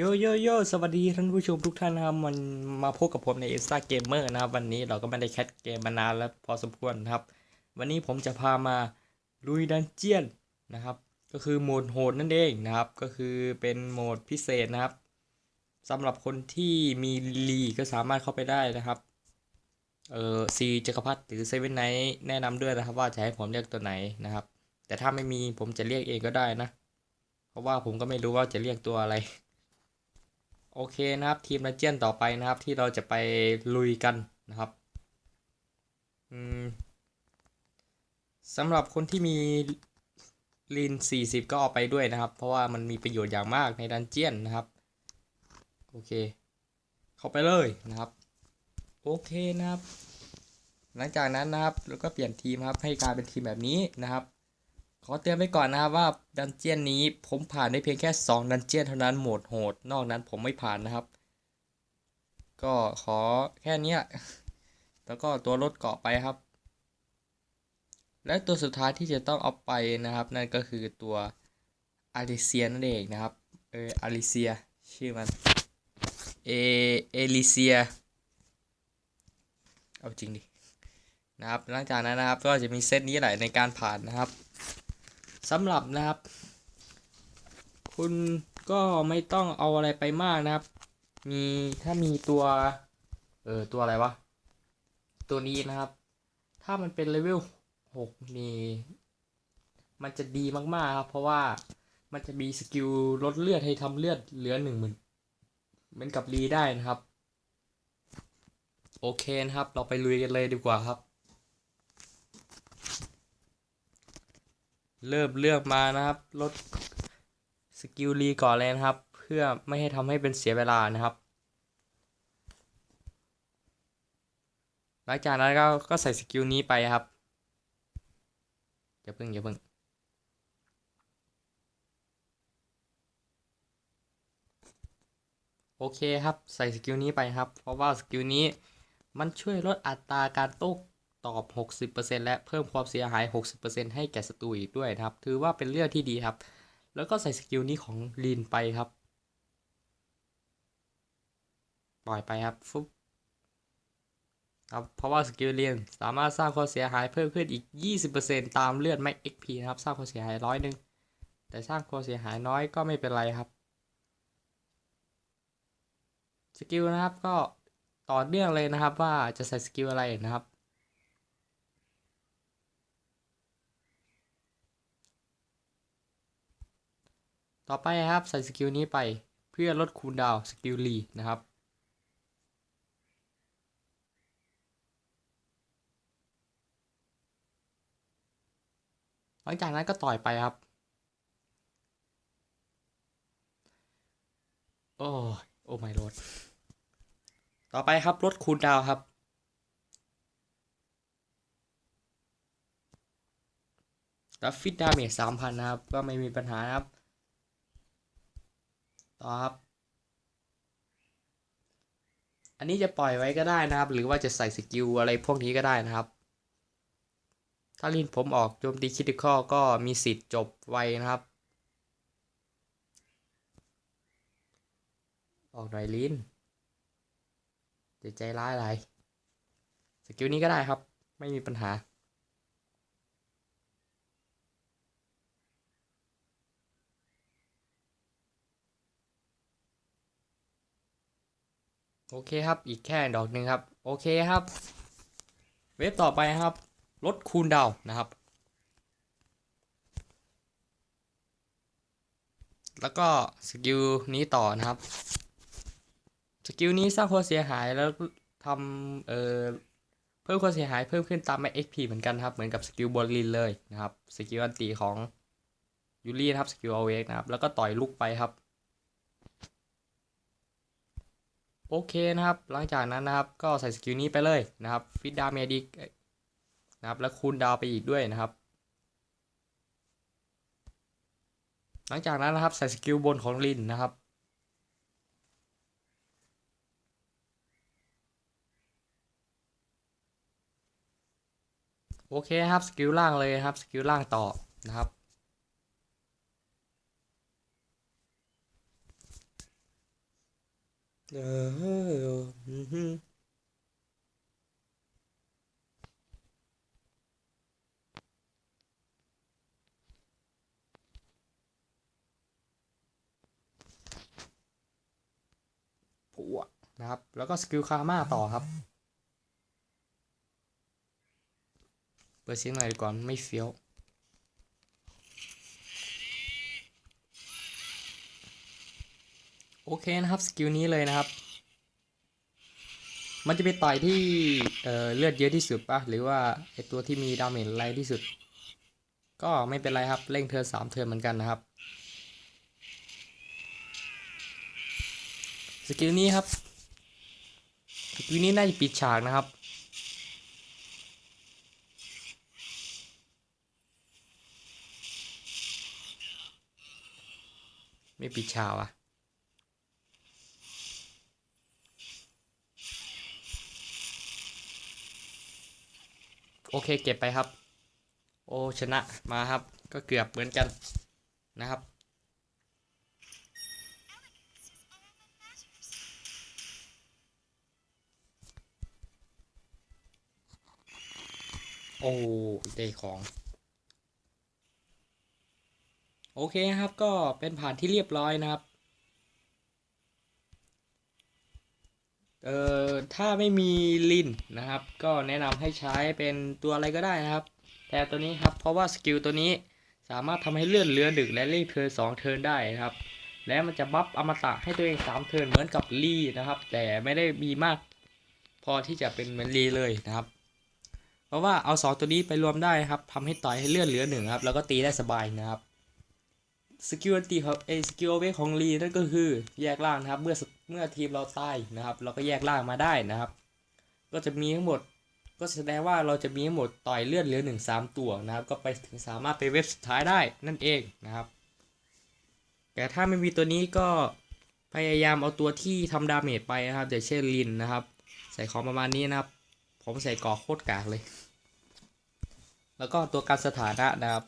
โยโยโยสวัสดีท่านผู้ชมทุกท่านนะครับ มันมาพบกับผมใน e x t r a Gamer นะครับ วันนี้เราก็ไม่ได้แคสเกมมานานแล้วพอสมควรนะครับ วันนี้ผมจะพามาลุยดันเจียนนะครับ ก็คือโหมดโหดนั่นเองนะครับ ก็คือเป็นโหมดพิเศษนะครับสำหรับคนที่มีลีก็สามารถเข้าไปได้นะครับเออซีจักรพรรดิหรือเซเว่นไนท์แนะนำด้วยนะครับ ว่าจะให้ผมเรียกตัวไหนนะครับ แต่ถ้าไม่มีผมจะเรียกเองก็ได้นะ เพราะว่าผมก็ไม่รู้ว่าจะเรียกตัวอะไร โอเคนะครับทีมนัเจียนต่อไปนะครับที่เราจะไปลุยกันนะครับสำหรับคนที่มีลีน40 ก็เอาไปด้วยนะครับ เพราะว่ามันมีประโยชน์อย่างมากในดันเจียนนะครับ โอเค เข้าไปเลยนะครับ โอเคนะครับ หลังจากนั้นนะครับเราก็เปลี่ยนทีมครับให้กลายเป็นทีมแบบนี้นะครับ ขอเตือนไว้ก่อนนะครับว่าดันเจียนนี้ผมผ่านได้เพียงแค่ 2 ดันเจียนเท่านั้นโหมดโหด นอกนั้นผมไม่ผ่านนะครับ ก็ขอแค่นี้แล้วก็ตัวรถเกาะไปครับ และตัวสุดท้ายที่จะต้องเอาไปนะครับ นั่นก็คือตัวอาริเซียนั่นเองนะครับ เอออาริเซีย ชื่อมัน เอเอลิเซีย เอาจริงดินะครับหลังจากนั้นนะครับก็จะมีเซตนี้แหละในการผ่านนะครับ สำหรับนะครับ คุณก็ไม่ต้องเอาอะไรไปมากนะครับ มีถ้ามีตัวเออตัวอะไรวะ ตัวนี้นะครับ ถ้ามันเป็นเลเวลหกนี่มันจะดีมากๆครับ เพราะว่ามันจะมีสกิลลดเลือดให้ทำเลือดเหลือหนึ่งหมื่นเหมือนกับรีได้นะครับ โอเคนะครับ เราไปลุยกันเลยดีกว่าครับ เริ่มเลือกมานะครับลดสกิลรีก่อนเลยนะครับ เพื่อไม่ให้ทำให้เป็นเสียเวลานะครับ หลังจากนั้นก็ก็ใส่สกิลนี้ไปครับอย่าเพิ่งอย่าเพิ่งโอเคครับใส่สกิลนี้ไปครับ เพราะว่าสกิลนี้มันช่วยลดอัตราการโต้ ตอบ 60%และเพิ่มความเสียหาย 60%ให้แก่ศัตรูอีกด้วยนะครับ ถือว่าเป็นเรื่องที่ดีครับ แล้วก็ใส่สกิลนี้ของลีนไปครับ ปล่อยไปครับฟุบครับ เพราะว่าสกิลเลียนสามารถสร้างความเสียหายเพิ่มขึ้นอีก 20%ตามเลือดไม่ XP นะครับ สร้างความเสียหายร้อยหนึ่งแต่สร้างความเสียหายน้อยก็ไม่เป็นไรครับสกิลนะครับก็ต่อเนื่องเลยนะครับว่าจะใส่สกิลอะไรนะครับ ต่อไปครับใส่สกิลนี้ไปเพื่อลดคูลดาวสกิลรีนะครับหลังจากนั้นก็ต่อยไปครับ โอ้โอ้ไม่ลดต่อไปครับลดคูลดาวครับแล้วฟิตดาเมจสามพันนะครับ ก็ไม่มีปัญหานะครับ ต่อครับ อันนี้จะปล่อยไว้ก็ได้นะครับ หรือว่าจะใส่สกิลอะไรพวกนี้ก็ได้นะครับ ถ้าลินผมออกโจมตีคิติคอก็มีสิทธิ์จบไวนะครับ ออกหน่อยลินจะใจร้ายอะไรสกิลนี้ก็ได้ครับ ไม่มีปัญหา โอเคครับ อีกแค่ดอกหนึ่งครับ โอเคครับ เว็บต่อไปครับ ลดคูลดาวนะครับ แล้วก็สกิลนี้ต่อนะครับ สกิลนี้สร้างความเสียหายแล้วทำเอ่อเพิ่มความเสียหายเพิ่มขึ้นตามแม็ XP เหมือนกันครับ เหมือนกับสกิลบอลลินเลยนะครับ สกิลอันตีของยูรี่นะครับ สกิลเอาเวกนะครับ แล้วก็ต่อยลูกไปครับ โอเคนะครับ หลังจากนั้นนะครับ ก็ใส่สกิลนี้ไปเลยนะครับฟิตดาเมดิกนะครับแล้วคูณดาวไปอีกด้วยนะครับ หลังจากนั้นนะครับใส่สกิลบนของลินนะครับโอเคครับสกิลล่างเลยครับสกิลล่างต่อนะครับ เอออือหือผัวนะครับ แล้วก็สกิลคาม่าต่อครับ เปิดเสียงหน่อยก่อนไม่เฟี้ยว โอเคนะครับสกิลนี้เลยนะครับ มันจะไปต่อยที่เเลือดเยอะที่สุดปะหรือว่าไอตัวที่มีดาเมจแรที่สุด ก็ไม่เป็นไรครับเร่งเทิร์นสามเทิร์นเหมือนกันนะครับสกิลนี้ครับสกิลนี้น่าจะปิดฉากนะครับไม่ปิดฉากอะ โอเคเก็บไปครับ โอชนะมาครับ ก็เกือบเหมือนกันนะครับ โอ้ได้ของ โอเคครับก็เป็นผ่านที่เรียบร้อยนะครับ เอ่อ ถ้าไม่มีลินนะครับ ก็แนะนำให้ใช้เป็นตัวอะไรก็ได้นะครับ แต่ตัวนี้ครับเพราะว่าสกิลตัวนี้สามารถทำให้เลื่อนเรือดึกและเล่งเทิร์นสองเทิร์นได้นะครับ และมันจะบัฟอมตะให้ตัวเองสามเทิร์นเหมือนกับลีนะครับ แต่ไม่ได้มีมาก พอที่จะเป็นเหมือนลีเลยนะครับ เพราะว่าเอาสองตัวนี้ไปรวมได้ครับทำให้ต่อยให้เลื่อนเหลือหนึ่งครับแล้วก็ตีได้สบายนะครับ สกิลอันตีของเอสกิลเวของลีนั่นก็คือแยกล่างนะครับ เมื่อเมื่อทีมเราตายนะครับ เราก็แยกล่างมาได้นะครับ ก็จะมีทั้งหมดก็แสดงว่าเราจะมีทั้งหมดต่อยเลือดเหลือหนึ่งสามตัวนะครับ ก็ไปถึงสามารถไปเว็บสุดท้ายได้นั่นเองนะครับ แต่ถ้าไม่มีตัวนี้ก็พยายามเอาตัวที่ทำดาเมจไปนะครับอย่างเช่นลินนะครับ ใส่ของประมาณนี้นะครับ ผมใส่กอโคตรกากเลย แล้วก็ตัวการสถานะนะครับ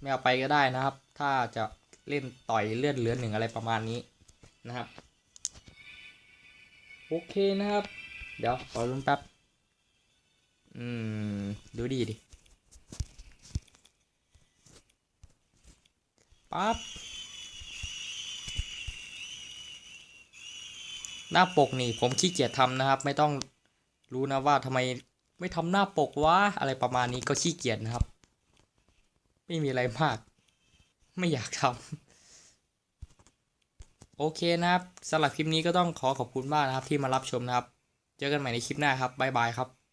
ไม่เอาไปก็ได้นะครับ ถ้าจะ เล่นต่อยเลือนเหลือหนึ่งอะไรประมาณนี้นะครับ โอเคนะครับ เดี๋ยวขอรุนแป๊บ อืม ดูดีดิปั๊บหน้าปกนี่ผมขี้เกียจทำนะครับ ไม่ต้องรู้นะว่าทำไมไม่ทำหน้าปกวะอะไรประมาณนี้ก็ขี้เกียจนะครับ ไม่มีอะไรมาก ไม่อยากทำโอเคนะครับสำหรับคลิปนี้ก็ต้องขอขอบคุณมากนะครับที่มารับชมนะครับ เจอกันใหม่ในคลิปหน้าครับบ๊ายบายครับ